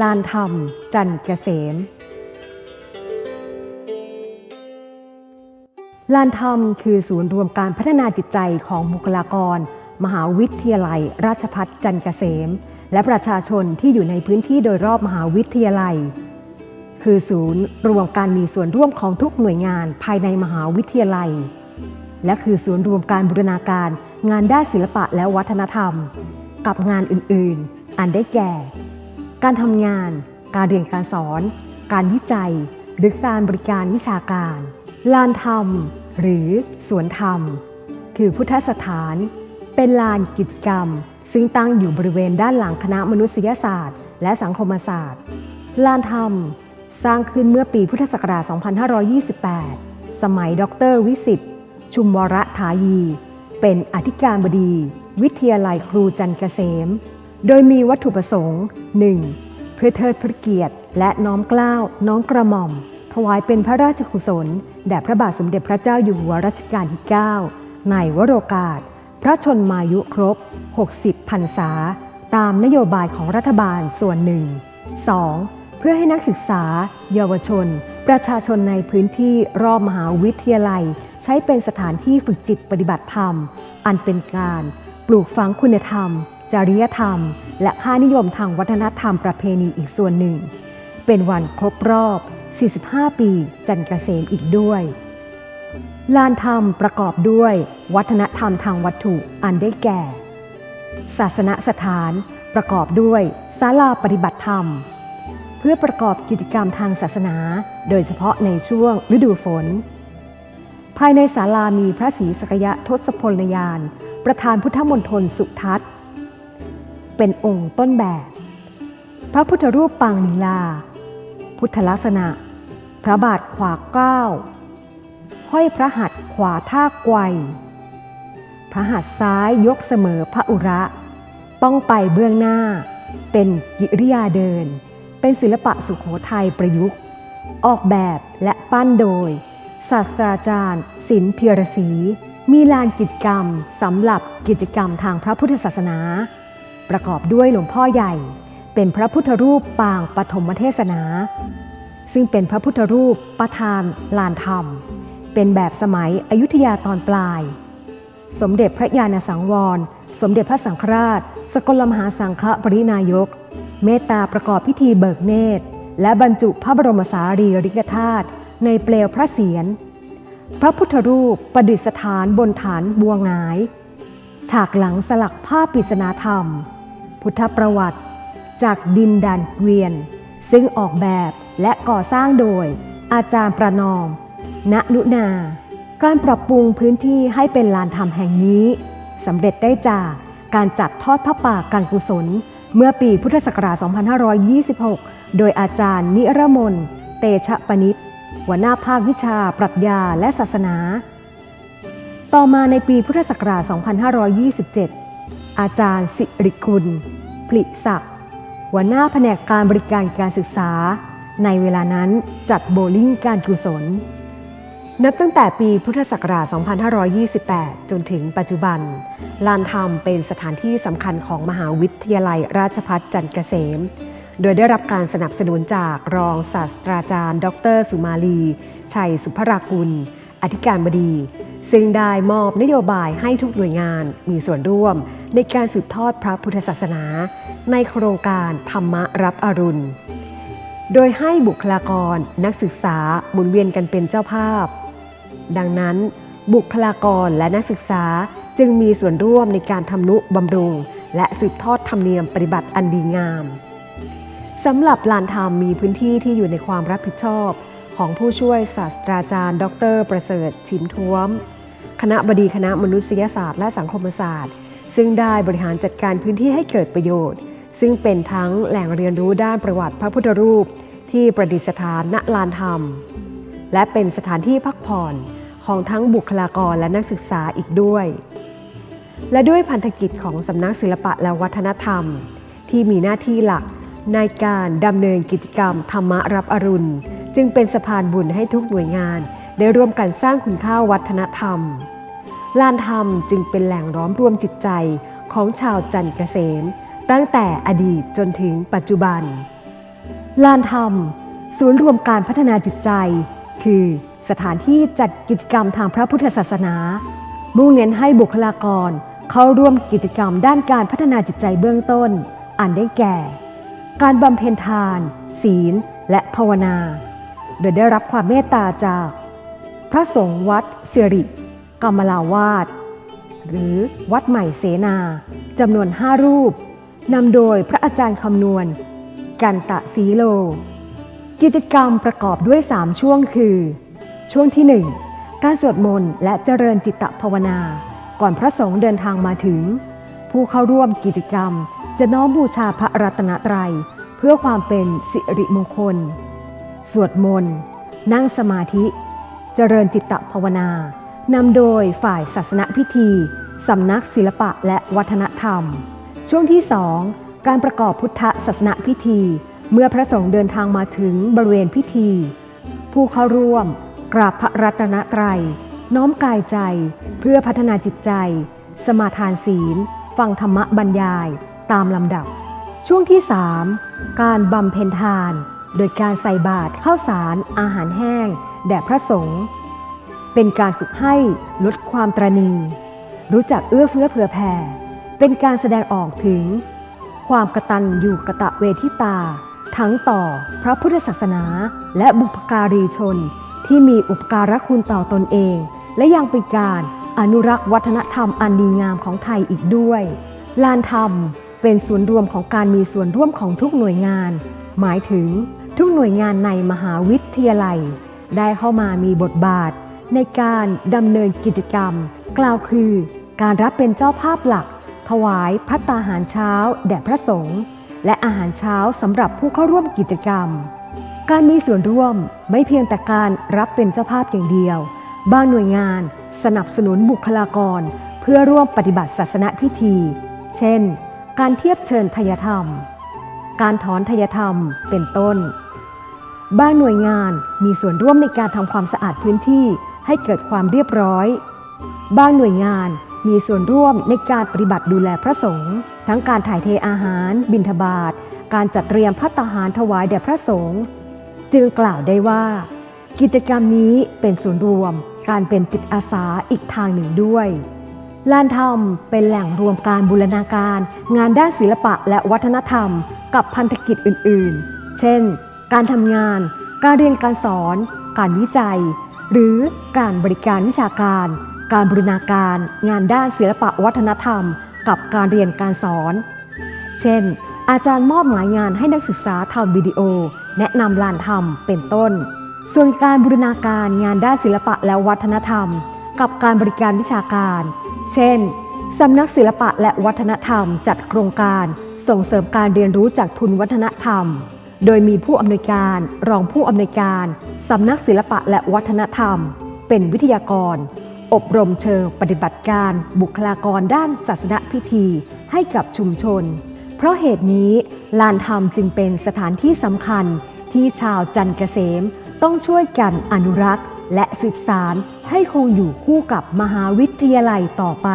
ลานธรรม จันเกษม ลานธรรมคือศูนย์รวมการพัฒนาจิตใจของบุคลากร มหาวิทยาลัย ราชพัฒจันเกษม และประชาชนที่อยู่ในพื้นที่โดยรอบมหาวิทยาลัย คือศูนย์รวมการมีส่วนร่วมของทุกหน่วยงานภายในมหาวิทยาลัย และคือศูนย์รวมการบูรณาการงานด้านศิลปะและวัฒนธรรม กับงานอื่นๆ อันได้แก่ การทำงาน การเรียนการสอน การวิจัย หรือการบริการวิชาการ ลานธรรม หรือสวนธรรม คือพุทธสถาน เป็นลานกิจกรรม ซึ่งตั้งอยู่บริเวณด้านหลังคณะมนุษยศาสตร์ และสังคมศาสตร์ ลานธรรม สร้างขึ้นเมื่อปีพุทธศักราช 2528 สมัยดรวิสิทธิ์ชุมวรถายี เป็นอธิการบดี วิทยาลัยครูจันเกษม โดยมีวัตถุประสงค์ 1. เพื่อเทิดพระเกียรติ และน้อมเกล้าวน้อมกระหม่อม ถวายเป็นพระราชกุศลแด่พระบาทสมเด็จพระเจ้าอยู่หัวรัชกาลที่ 9 ในวโรกาส พระชนมายุครบ 60พรรษา ตามนโยบายของรัฐบาลส่วนหนึ่ง 2. เพื่อให้นักศึกษา เยาวชน ประชาชนในพื้นที่รอบมหาวิทยาลัย ใช้เป็นสถานที่ฝึกจิตปฏิบัติธรรม อันเป็นการปลูกฝังคุณธรรม จริยธรรม และค่านิยมทางวัฒนธรรมประเพณีอีกส่วนหนึ่ง เป็นวันครบรอบ 45 ปีจันทร์เกษมอีกด้วย ลานธรรมประกอบด้วยวัฒนธรรมทางวัตถุอันได้แก่ ศาสนสถานประกอบด้วยศาลาปฏิบัติธรรม เพื่อประกอบกิจกรรมทางศาสนา โดยเฉพาะในช่วงฤดูฝน ภายในศาลามีพระศรีสกยะทศพลยาน ประธานพุทธมณฑลสุทัศน์ เป็นองค์ต้นแบบ พระพุทธรูปปางลีลา พุทธลักษณะ พระบาทขวาเก้าห้อยพระหัตถ์ขวาท่าไกวพระหัตถ์ซ้ายยกเสมอพระอุระ ต้องไปเบื้องหน้า เป็นกิริยาเดิน เป็นศิลปะสุขโขทัยประยุกต์ ออกแบบและปั้นโดย ศาสตราจารย์ศิลป์เพียรศรีมีลานกิจกรรมสำหรับกิจกรรมทางพระพุทธศาสนา ประกอบด้วยหลวงพ่อใหญ่ เป็นพระพุทธรูปปางปฐมเทศนา ซึ่งเป็นพระพุทธรูปประธานลานธรรม เป็นแบบสมัยอยุธยาตอนปลาย สมเด็จพระญาณสังวร สมเด็จพระสังฆราช สกลมหาสังฆปรินายก เมตตาประกอบพิธีเบิกเนตร และบรรจุพระบรมสารีริกธาตุในเปลวพระเศียรพระพุทธรูปประดิษฐานบนฐานบัวงาย ฉากหลังสลักภาพปริศนาธรรม พุทธประวัติ จากดินแดนเกวียน ซึ่งออกแบบและก่อสร้างโดย อาจารย์ประนอมณนุนา การปรับปรุงพื้นที่ให้เป็นลานธรรมแห่งนี้สำเร็จได้จากการจัดทอดพระป่าการกุศล เมื่อปีพุทธศักราช 2526 โดยอาจารย์นิรมน เตชะปนิตหัวหน้าภาควิชาปรัชญาและศาสนา ต่อมาในปีพุทธศักราช 2527 อาจารย์สิริกุลผลิศักดิ์หัวหน้าแผนกการบริการการศึกษา ในเวลานั้นจัดโบลิ่งการกุศล นับตั้งแต่ปีพุทธศักราช 2528 จนถึงปัจจุบัน ลานธรรมเป็นสถานที่สำคัญของมหาวิทยาลัยราชภัฏจันทร์เกษม โดยได้รับการสนับสนุนจากรองศาสตราจารย์ ดร สุมาลี ชัยสุภรากุล อธิการบดี ซึ่งได้มอบนโยบายให้ทุกหน่วยงานมีส่วนร่วม ในการสืบทอดพระพุทธศาสนา ในโครงการธรรมรับอรุณ โดยให้บุคลากรนักศึกษาหมุนเวียนกันเป็นเจ้าภาพ ดังนั้น บุคลากรและนักศึกษาจึงมีส่วนร่วมในการทำนุบำรุง และสืบทอดธรรมเนียมปฏิบัติอันดีงามสำหรับลานธรรมมีพื้นที่ที่อยู่ในความรับผิดชอบของผู้ช่วยศาสตราจารย์ ดร ประเสริฐ ชิมท้วม คณะบดีคณะมนุษยศาสตร์และสังคมศาสตร์ ซึ่งได้บริหารจัดการพื้นที่ให้เกิดประโยชน์ ซึ่งเป็นทั้งแหล่งเรียนรู้ด้านประวัติพระพุทธรูป ที่ประดิษฐานณลานธรรม และเป็นสถานที่พักผ่อนของทั้งบุคลากรและนักศึกษาอีกด้วย และด้วยพันธกิจของสำนักศิลปะและวัฒนธรรม ที่มีหน้าที่หลักในการดำเนินกิจกรรมธรรมรับอรุณ จึงเป็นสะพานบุญให้ทุกหน่วยงานได้ร่วมกันสร้างคุณค่าวัฒนธรรม ลานธรรมจึงเป็นแหล่งร้อมรวมจิตใจของชาวจันทรเกษม ตั้งแต่อดีตจนถึงปัจจุบัน ลานธรรม ศูนย์รวมการพัฒนาจิตใจ คือสถานที่จัดกิจกรรมทางพระพุทธศาสนา มุ่งเน้นให้บุคลากรเข้าร่วมกิจกรรมด้านการพัฒนาจิตใจเบื้องต้น อันได้แก่ การบำเพ็ญทาน ศีล และภาวนา โดยได้รับความเมตตาจาก พระสงฆ์วัดสิริ กรรมลาวาสหรือวัดใหม่เสนาจำนวนห้ารูปนำโดยพระอาจารย์คำนวณ กันตะสีโล กิจกรรมประกอบด้วย 3 ช่วงคือ ช่วงที่ 1 การสวดมนต์และเจริญจิตตภาวนา ก่อนพระสงฆ์เดินทางมาถึง ผู้เข้าร่วมกิจกรรมจะน้อมบูชาพระรัตนตรัย เพื่อความเป็นสิริมงคล สวดมนต์ นั่งสมาธิ เจริญจิตตภาวนา นำโดยฝ่ายศาสนพิธีสำนักศิลปะและวัฒนธรรม ช่วงที่ 2 การประกอบพุทธศาสนพิธี เมื่อพระสงฆ์เดินทางมาถึงบริเวณพิธี ผู้เข้าร่วม กราบพระรัตนตรัย น้อมกายใจเพื่อพัฒนาจิตใจ สมาทานศีล ฟังธรรมบรรยายตามลำดับ ช่วงที่ 3 การบำเพ็ญทาน โดยการใส่บาตรข้าวสารอาหารแห้ง แด่พระสงฆ์ เป็นการฝึกให้ลดความตรณี รู้จักเอื้อเฟื้อเผื่อแผ่ เป็นการแสดงออกถึง ความกตัญญูกะตะเวทิตา ทั้งต่อพระพุทธศาสนา และบุพการีชน ที่มีอุปการะคุณต่อตนเอง และยังเป็นการอนุรักษ์วัฒนธรรมอันดีงามของไทยอีกด้วย ลานธรรมเป็นศูนรวมของการมีส่วนร่วมของทุกหน่วยงาน หมายถึงทุกหน่วยงานในมหาวิทยาลัย ได้เข้ามามีบทบาท ในการดำเนินกิจกรรม กล่าวคือ การรับเป็นเจ้าภาพหลัก ถวายพัตตาหารเช้า แด่พระสงฆ์และอาหารเช้าสำหรับผู้เข้าร่วมกิจกรรม การมีส่วนร่วมไม่เพียงแต่การรับเป็นเจ้าภาพอย่างเดียว บางหน่วยงานสนับสนุนบุคลากร เพื่อร่วมปฏิบัติศาสนพิธี เช่น การเทียบเชิญทยธรรม การถอนทยธรรมเป็นต้น บางหน่วยงานมีส่วนร่วมในการทำความสะอาดพื้นที่ ให้เกิดความเรียบร้อย บางหน่วยงานมีส่วนร่วมในการปฏิบัติดูแลพระสงฆ์ทั้งการถ่ายเทอาหาร บิณฑบาตการจัดเตรียมพัตตาหารถวายแด่พระสงฆ์จึงกล่าวได้ว่า กิจกรรมนี้เป็นส่วนรวมการเป็นจิตอาสาอีกทางหนึ่งด้วยลานธรรมเป็นแหล่งรวมการบูรณาการ งานด้านศิลปะและวัฒนธรรม กับพันธกิจอื่น ๆ เช่น การทำงาน การเรียนการสอน การวิจัย หรือการบริการวิชาการ การบูรณาการ งานด้านศิลปะวัฒนธรรม กับการเรียนการสอน เช่น อาจารย์มอบหมายงานให้นักศึกษาทำวิดีโอ แนะนำลานธรรมเป็นต้น ส่วนการบูรณาการงานด้านศิลปะและวัฒนธรรม กับการบริการวิชาการ เช่นสำนักศิลปะและวัฒนธรรมจัดโครงการ ส่งเสริมการเรียนรู้จากทุนวัฒนธรรม โดยมีผู้อำนวยการรองผู้อำนวยการสำนักศิลปะและวัฒนธรรม เป็นวิทยากร อบรมเชิงปฏิบัติการบุคลากรด้านศาสนพิธีให้กับชุมชน เพราะเหตุนี้ลานธรรมจึงเป็นสถานที่สำคัญที่ชาวจันเกษมต้องช่วยกันอนุรักษ์ และสืบสารให้คงอยู่คู่กับมหาวิทยาลัยต่อไป